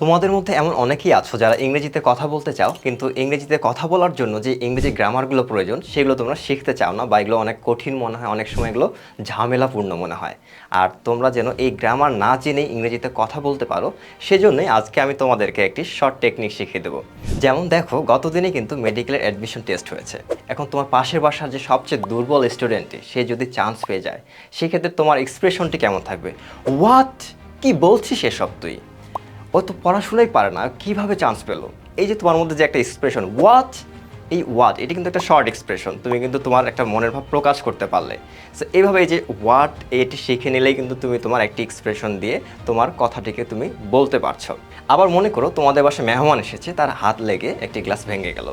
তোমাদের মধ্যে এমন অনেকেই আছো যারা ইংরেজিতে কথা বলতে চাও, কিন্তু ইংরেজিতে কথা বলার জন্য যে ইংরেজি গ্রামারগুলো প্রয়োজন, সেগুলো তোমরা শিখতে চাও না বা এগুলো অনেক কঠিন মনে হয়, অনেক সময় এগুলো ঝামেলাপূর্ণ মনে হয়। আর তোমরা যেন এই গ্রামার না জেনেই ইংরেজিতে কথা বলতে পারো, সেজন্যই আজকে আমি তোমাদেরকে একটি শর্ট টেকনিক শিখিয়ে দেবো। যেমন দেখো, গতদিনে কিন্তু মেডিকেলের অ্যাডমিশন টেস্ট হয়েছে। এখন তোমার পাশের বাসার যে সবচেয়ে দুর্বল স্টুডেন্টটি সে যদি চান্স পেয়ে যায়, সেক্ষেত্রে তোমার এক্সপ্রেশনটি কেমন থাকবে? হোয়াট কি বলছিস এসব তুই? ও তো পড়াশোনাই পারে না, কীভাবে চান্স পেল? এই যে তোমার মধ্যে যে একটা এক্সপ্রেশন ওয়াচ এই ওয়াট এটি কিন্তু একটা শর্ট এক্সপ্রেশন তুমি কিন্তু তোমার একটা মনের ভাব প্রকাশ করতে পারলে। সো এইভাবে এই যে ওয়াট এটি শিখে নিলেই কিন্তু তুমি তোমার একটি এক্সপ্রেশন দিয়ে তোমার কথাটিকে তুমি বলতে পারছ। আবার মনে করো, তোমাদের বাসায় মেহমান এসেছে, তার হাত লেগে একটি গ্লাস ভেঙে গেল।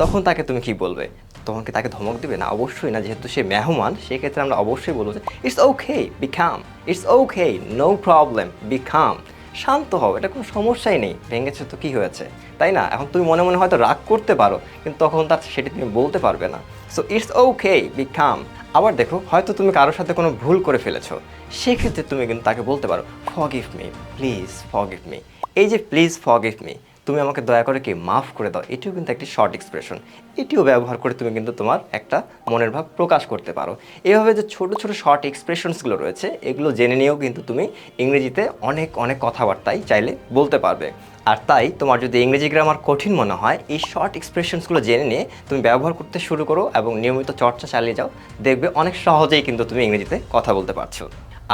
তখন তাকে তুমি কি বলবে? তখন কি তাকে ধমক দিবে? না, অবশ্যই না, যেহেতু সে মেহমান, সেক্ষেত্রে আমরা অবশ্যই বলব যে it's okay be calm it's okay no problem be calm শান্ত হও, এটা কোনো সমস্যাই নেই। ভেঙেছে তো কী হয়েছে? তাই না? এখন তুমি মনে মনে হয়তো রাগ করতে পারো, কিন্তু তখন তার সেটি তুমি বলতে পারবে না। সো ইটস ওকে বি খাম আবার দেখো, হয়তো তুমি কারোর সাথে কোনো ভুল করে ফেলেছো। সেক্ষেত্রে তুমি কিন্তু তাকে বলতে পারো forgive me please for forgive me এই যে প্লিজ ফগিভ মি তুমি আমাকে দয়া করে কি মাফ করে দাও? এটিও কিন্তু একটি শর্ট এক্সপ্রেশন এটিও ব্যবহার করে তুমি কিন্তু তোমার একটা মনের ভাব প্রকাশ করতে পারো। এভাবে যে ছোট ছোট শর্ট এক্সপ্রেশনসগুলো রয়েছে, এগুলো জেনে নিয়েও কিন্তু তুমি ইংরেজিতে অনেক অনেক কথাবার্তাই চাইলে বলতে পারবে। আর তাই তোমার যদি ইংরেজি গ্রামার কঠিন মনে হয়, এই শর্ট এক্সপ্রেশনসগুলো জেনে নিয়ে তুমি ব্যবহার করতে শুরু করো এবং নিয়মিত চর্চা চালিয়ে যাও, দেখবে অনেক সহজেই কিন্তু তুমি ইংরেজিতে কথা বলতে পারছ।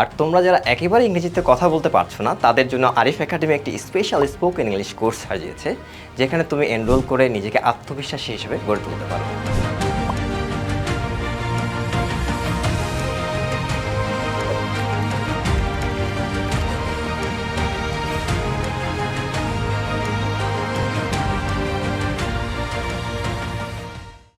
আর তোমরা যারা একেবারে ইংরেজিতে কথা বলতে পারছ না, তাদের জন্য আরিফ একাডেমি একটি স্পেশাল স্পোকেন ইংলিশ কোর্স সাজিয়েছে, যেখানে তুমি এনরোল করে নিজেকে আত্মবিশ্বাসী হিসেবে গড়ে তুলতে পারো